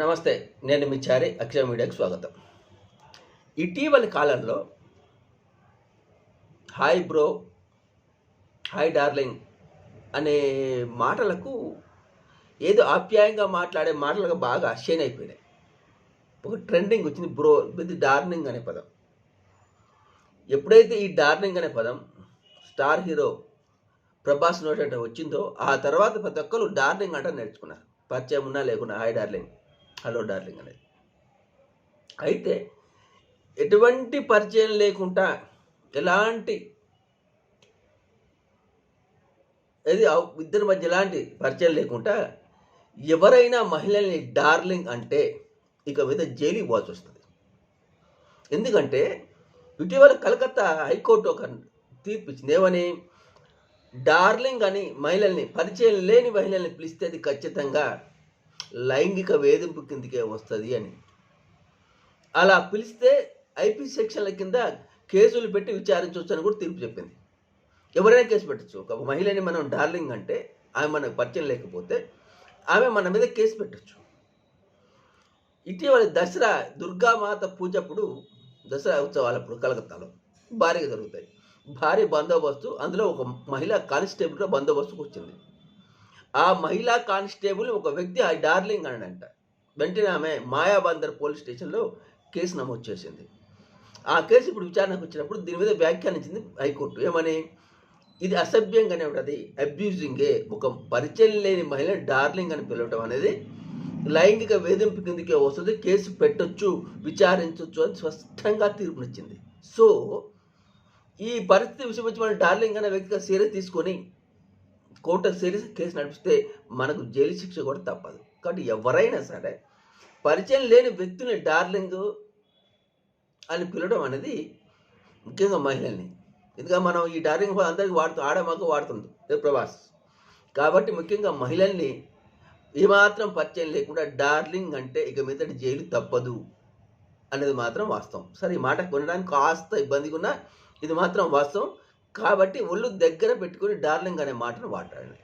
నమస్తే నేను మీ చారి అక్షర మీడియాకి స్వాగతం. ఇటీవలి కాలంలో హాయ్ బ్రో హాయ్ డార్లింగ్ అనే మాటలకు ఏదో ఆప్యాయంగా మాట్లాడే మాటలకు బాగా షేన్ అయిపోయినాయి ఒక ట్రెండింగ్ వచ్చింది బ్రో విత్ డార్లింగ్ అనే పదం. ఎప్పుడైతే ఈ డార్లింగ్ అనే పదం స్టార్ హీరో ప్రభాస్ నోట్ అంటే వచ్చిందో ఆ తర్వాత ప్రతి ఒక్కరు డార్లింగ్ అంటే నేర్చుకున్నారు. పరిచయం ఉన్నా లేకున్నా హాయ్ డార్లింగ్. హలో డార్లింగ్ అనేది. అయితే ఎటువంటి పరిచయం లేకుండా ఎలాంటి ఇది ఇద్దరి మధ్య ఎలాంటి పరిచయం లేకుండా ఎవరైనా మహిళల్ని డార్లింగ్ అంటే ఇక మీద జైలుకి పోవాల్సి వస్తుంది. ఎందుకంటే ఇటీవల కలకత్తా హైకోర్టు ఒక తీర్పు ఇచ్చింది. ఏమని? డార్లింగ్ అని మహిళల్ని పరిచయం లేని మహిళల్ని పిలిస్తే అది ఖచ్చితంగా లైంగిక వేధింపు కిందకే వస్తుంది అని. అలా పిలిస్తే ఐపీ సెక్షన్ల కింద కేసులు పెట్టి విచారించవచ్చు అని కూడా తీర్పు చెప్పింది. ఎవరైనా కేసు పెట్టచ్చు. ఒక మహిళని మనం డార్లింగ్ అంటే ఆమె మనకు పరిచయం లేకపోతే ఆమె మన మీద కేసు పెట్టచ్చు. ఇటీవల దసరా దుర్గామాత పూజప్పుడు దసరా ఉత్సవాలప్పుడు కలకత్తాలో భారీగా జరుగుతాయి. భారీ బందోబస్తు అందులో ఒక మహిళా కానిస్టేబుల్గా బందోబస్తుకు వచ్చింది ఆ మహిళా కానిస్టేబుల్ ఒక వ్యక్తి ఆ డార్లింగ్ అనంట. వెంటనే ఆమె మాయాబందర్ పోలీస్ స్టేషన్లో కేసు నమోదు చేసింది. ఆ కేసు ఇప్పుడు విచారణకు వచ్చినప్పుడు దీని మీద వ్యాఖ్యానించింది హైకోర్టు. ఏమని? ఇది అసభ్యంగానే ఉంటుంది. అబ్యూజింగే. ఒక పరిచయం లేని మహిళ డార్లింగ్ అని పిలవటం అనేది లైంగిక వేధింపు కిందకే వస్తుంది. కేసు పెట్టొచ్చు విచారించవచ్చు అని స్పష్టంగా తీర్పునిచ్చింది. సో ఈ పరిస్థితి విషయం వచ్చి మన డార్లింగ్ అనే వ్యక్తిగా సీరియస్ తీసుకొని కోర్టు సీరియస్ కేసు నడిపిస్తే మనకు జైలు శిక్ష కూడా తప్పదు. కాబట్టి ఎవరైనా సరే పరిచయం లేని వ్యక్తుల్ని డార్లింగ్ అని పిలవడం అనేది ముఖ్యంగా మహిళల్ని. ఎందుకంటే మనం ఈ డార్లింగ్ అందరికీ వాడుతూ ఆడమాకు వాడుతుంది ప్రభాస్. కాబట్టి ముఖ్యంగా మహిళల్ని ఏమాత్రం పరిచయం లేకుండా డార్లింగ్ అంటే ఇక మీదటి జైలు తప్పదు అనేది మాత్రం వాస్తవం. సరే ఈ మాట కొనడానికి కాస్త ఇబ్బందిగా ఉన్నా ఇది మాత్రం వాస్తవం. కాబట్టి ఒళ్ళు దగ్గర పెట్టుకొని డార్లింగ్ అనే మాటను వాడాలి